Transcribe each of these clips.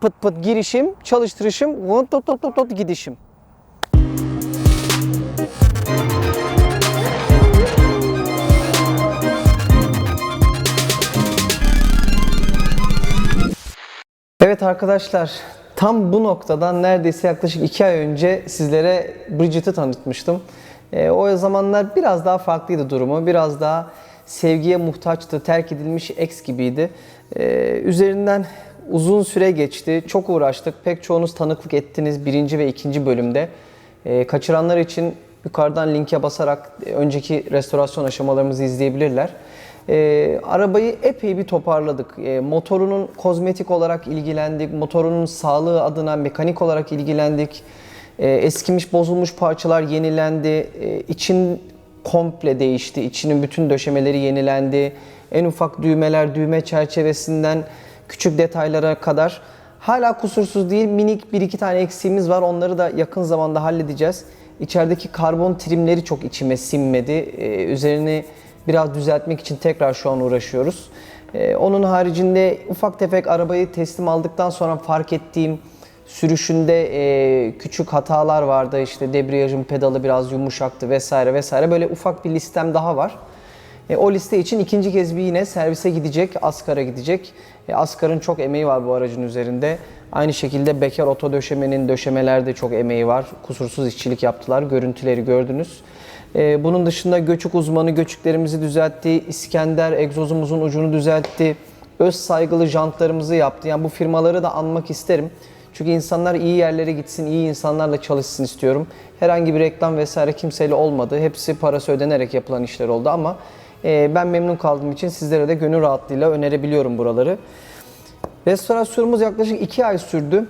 pıt pıt girişim, çalıştırışım, vınt tot tot tot tot gidişim. Evet arkadaşlar, tam bu noktadan neredeyse yaklaşık iki ay önce sizlere Bridget'ı tanıtmıştım. Ee, o zamanlar biraz daha farklıydı durumu, biraz daha sevgiye muhtaçtı, terk edilmiş ex gibiydi. Ee, üzerinden uzun süre geçti, çok uğraştık, pek çoğunuz tanıklık ettiniz birinci ve ikinci bölümde. Ee, kaçıranlar için yukarıdan linke basarak e, önceki restorasyon aşamalarımızı izleyebilirler. Ee, arabayı epey bir toparladık. Ee, motorunun kozmetik olarak ilgilendik, motorunun sağlığı adına mekanik olarak ilgilendik. Ee, eskimiş, bozulmuş parçalar yenilendi. Ee, için komple değişti. İçinin bütün döşemeleri yenilendi. En ufak düğmeler, düğme çerçevesinden küçük detaylara kadar. Hala kusursuz değil. Minik bir iki tane eksiğimiz var. Onları da yakın zamanda halledeceğiz. İçerideki karbon trimleri çok içime sinmedi. Ee, üzerini biraz düzeltmek için tekrar şu an uğraşıyoruz. Ee, onun haricinde ufak tefek arabayı teslim aldıktan sonra fark ettiğim sürüşünde e, küçük hatalar vardı. İşte debriyajın pedalı biraz yumuşaktı vesaire vesaire. Böyle ufak bir listem daha var. E, o liste için ikinci kez bir yine servise gidecek, Askar'a gidecek. E, Askar'ın çok emeği var bu aracın üzerinde. Aynı şekilde Bekar Oto Döşeme'nin döşemelerde çok emeği var. Kusursuz işçilik yaptılar. Görüntüleri gördünüz. E, bunun dışında göçük uzmanı göçüklerimizi düzeltti. İskender egzozumuzun ucunu düzeltti. Öz saygılı jantlarımızı yaptı. Yani bu firmaları da anmak isterim. Çünkü insanlar iyi yerlere gitsin, iyi insanlarla çalışsın istiyorum. Herhangi bir reklam vesaire kimseyle olmadı. Hepsi parası ödenerek yapılan işler oldu ama ben memnun kaldığım için sizlere de gönül rahatlığıyla önerebiliyorum buraları. Restorasyonumuz yaklaşık 2 ay sürdü.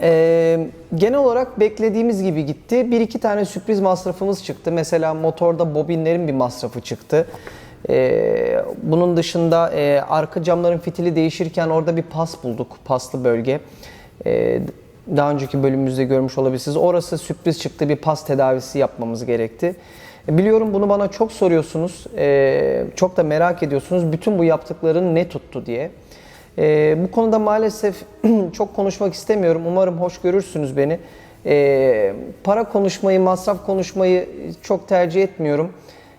Ee, genel olarak beklediğimiz gibi gitti. Bir iki tane sürpriz masrafımız çıktı. Mesela motorda bobinlerin bir masrafı çıktı. Ee, bunun dışında e, arka camların fitili değişirken orada bir pas bulduk, paslı bölge. Ee, daha önceki bölümümüzde görmüş olabilirsiniz. Orası sürpriz çıktı, bir pas tedavisi yapmamız gerekti. E, Biliyorum bunu bana çok soruyorsunuz, Ee, çok da merak ediyorsunuz. Bütün bu yaptıkların ne tuttu diye. Ee, bu konuda maalesef çok konuşmak istemiyorum. Umarım hoş görürsünüz beni. Para konuşmayı, masraf konuşmayı çok tercih etmiyorum.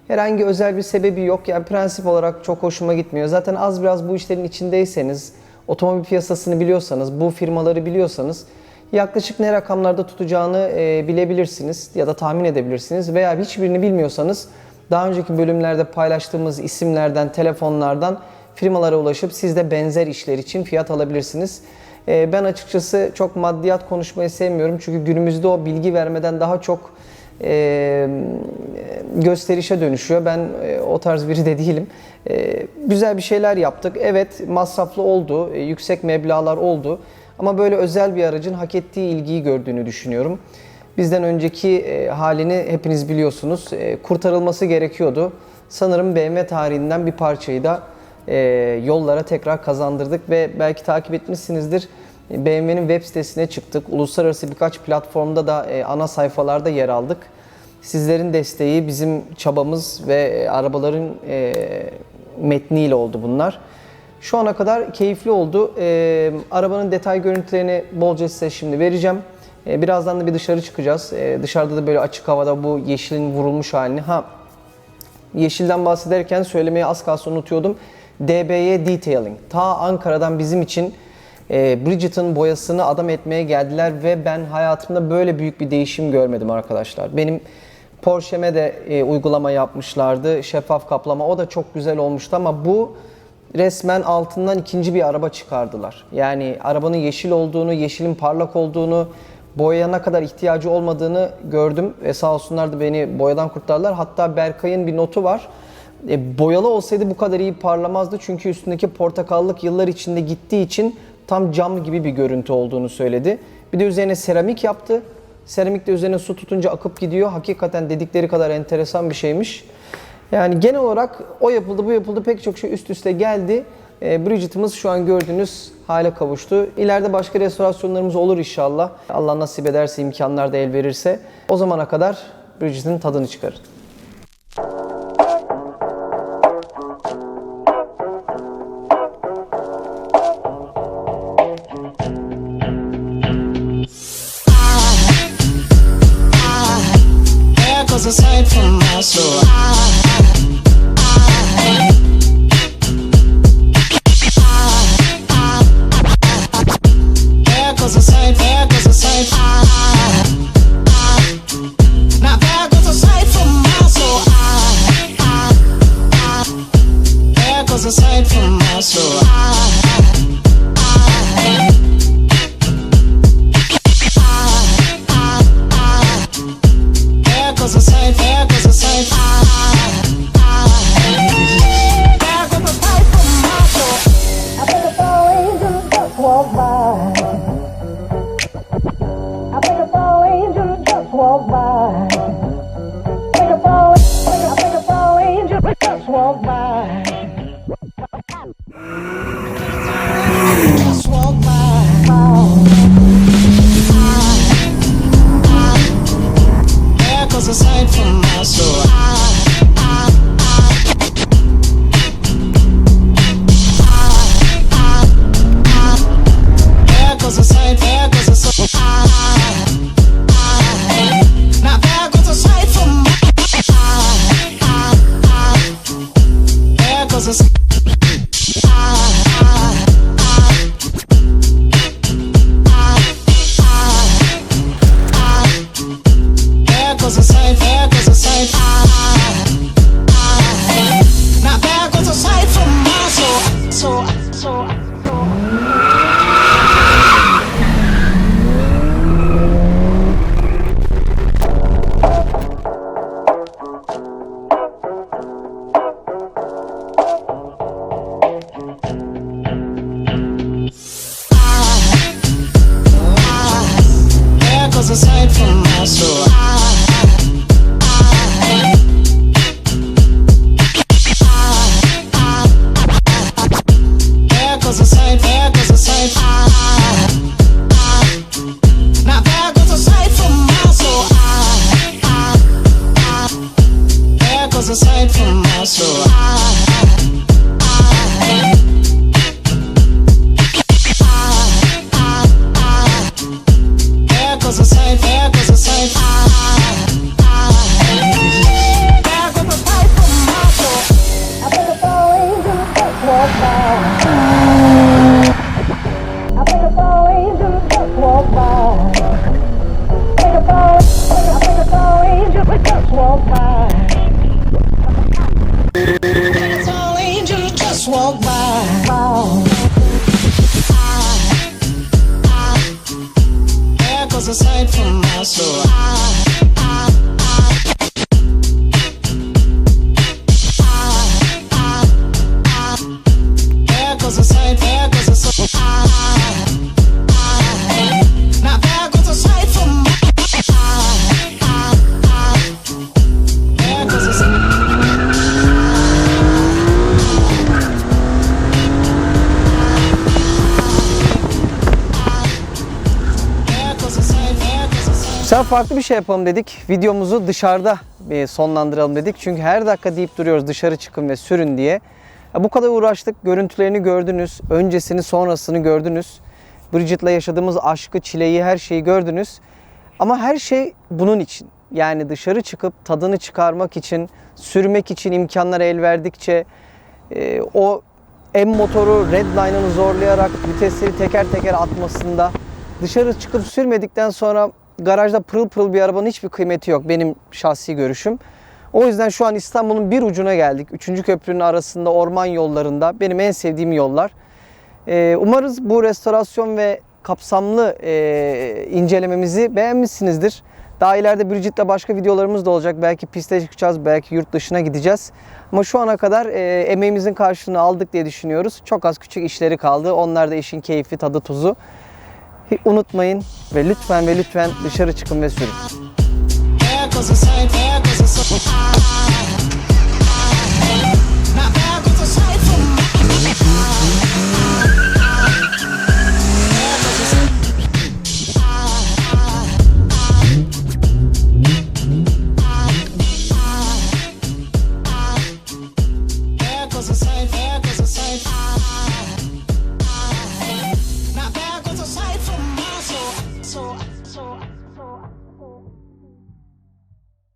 Herhangi özel bir sebebi yok. Yani prensip olarak çok hoşuma gitmiyor. Zaten az biraz bu işlerin içindeyseniz, otomobil piyasasını biliyorsanız, bu firmaları biliyorsanız yaklaşık ne rakamlarda tutacağını e, bilebilirsiniz ya da tahmin edebilirsiniz. Veya hiçbirini bilmiyorsanız daha önceki bölümlerde paylaştığımız isimlerden, telefonlardan firmalara ulaşıp siz de benzer işler için fiyat alabilirsiniz. Ee, Ben açıkçası çok maddiyat konuşmayı sevmiyorum çünkü günümüzde o bilgi vermeden daha çok e, gösterişe dönüşüyor. Ben e, o tarz biri de değilim. E, Güzel bir şeyler yaptık. Evet masraflı oldu, e, yüksek meblağlar oldu. Ama böyle özel bir aracın hak ettiği ilgiyi gördüğünü düşünüyorum. Bizden önceki e, halini hepiniz biliyorsunuz. E, kurtarılması gerekiyordu. Sanırım BMW tarihinden bir parçayı da e, yollara tekrar kazandırdık ve belki takip etmişsinizdir. BMW'nin web sitesine çıktık. Uluslararası birkaç platformda da ana sayfalarda yer aldık. Sizlerin desteği, bizim çabamız ve arabaların metniyle oldu bunlar. Şu ana kadar keyifli oldu. E, arabanın detay görüntülerini bolca size şimdi vereceğim. E, birazdan da bir dışarı çıkacağız. E, dışarıda da böyle açık havada bu yeşilin vurulmuş halini. Ha Yeşilden bahsederken söylemeye az kalsın unutuyordum. DBY Detailing. Ta Ankara'dan bizim için e, Bridget'ın boyasını adam etmeye geldiler ve ben hayatımda böyle büyük bir değişim görmedim arkadaşlar. Benim Porsche'me de e, uygulama yapmışlardı. Şeffaf kaplama. O da çok güzel olmuştu ama bu resmen altından ikinci bir araba çıkardılar. Yani arabanın yeşil olduğunu, yeşilin parlak olduğunu, boyaya ne kadar ihtiyacı olmadığını gördüm ve sağ olsunlar da beni boyadan kurtardılar. Hatta Berkay'ın bir notu var. E, boyalı olsaydı bu kadar iyi parlamazdı çünkü üstündeki portakallık yıllar içinde gittiği için tam cam gibi bir görüntü olduğunu söyledi. Bir de üzerine seramik yaptı. Seramik de üzerine su tutunca akıp gidiyor. Hakikaten dedikleri kadar enteresan bir şeymiş. Yani genel olarak o yapıldı bu yapıldı pek çok şey üst üste geldi. E, Bridget'ımız şu an gördüğünüz hale kavuştu. İleride başka restorasyonlarımız olur inşallah. Allah nasip ederse imkanlar da el verirse. O zamana kadar Bridget'in tadını çıkarın. so I from my sefer farklı bir şey yapalım dedik. Videomuzu dışarıda e, sonlandıralım dedik. Çünkü her dakika deyip duruyoruz dışarı çıkın ve sürün diye. Bu kadar uğraştık. Görüntülerini gördünüz. Öncesini sonrasını gördünüz. Bridget'la yaşadığımız aşkı, çileyi, her şeyi gördünüz. Ama her şey bunun için. Yani dışarı çıkıp tadını çıkarmak için, sürmek için imkanlar el verdikçe e, o M motoru redline'ını zorlayarak vitesleri teker teker atmasında dışarı çıkıp sürmedikten sonra garajda pırıl pırıl bir arabanın hiçbir kıymeti yok benim şahsi görüşüm. O yüzden şu an İstanbul'un bir ucuna geldik. Üçüncü köprünün arasında orman yollarında benim en sevdiğim yollar. Ee, umarız bu restorasyon ve kapsamlı e, incelememizi beğenmişsinizdir. Daha ileride Bridget'le başka videolarımız da olacak. Belki piste çıkacağız, belki yurt dışına gideceğiz. Ama şu ana kadar e, emeğimizin karşılığını aldık diye düşünüyoruz. Çok az küçük işleri kaldı. Onlar da işin keyfi, tadı, tuzu. Unutmayın ve lütfen ve lütfen dışarı çıkın ve sürün.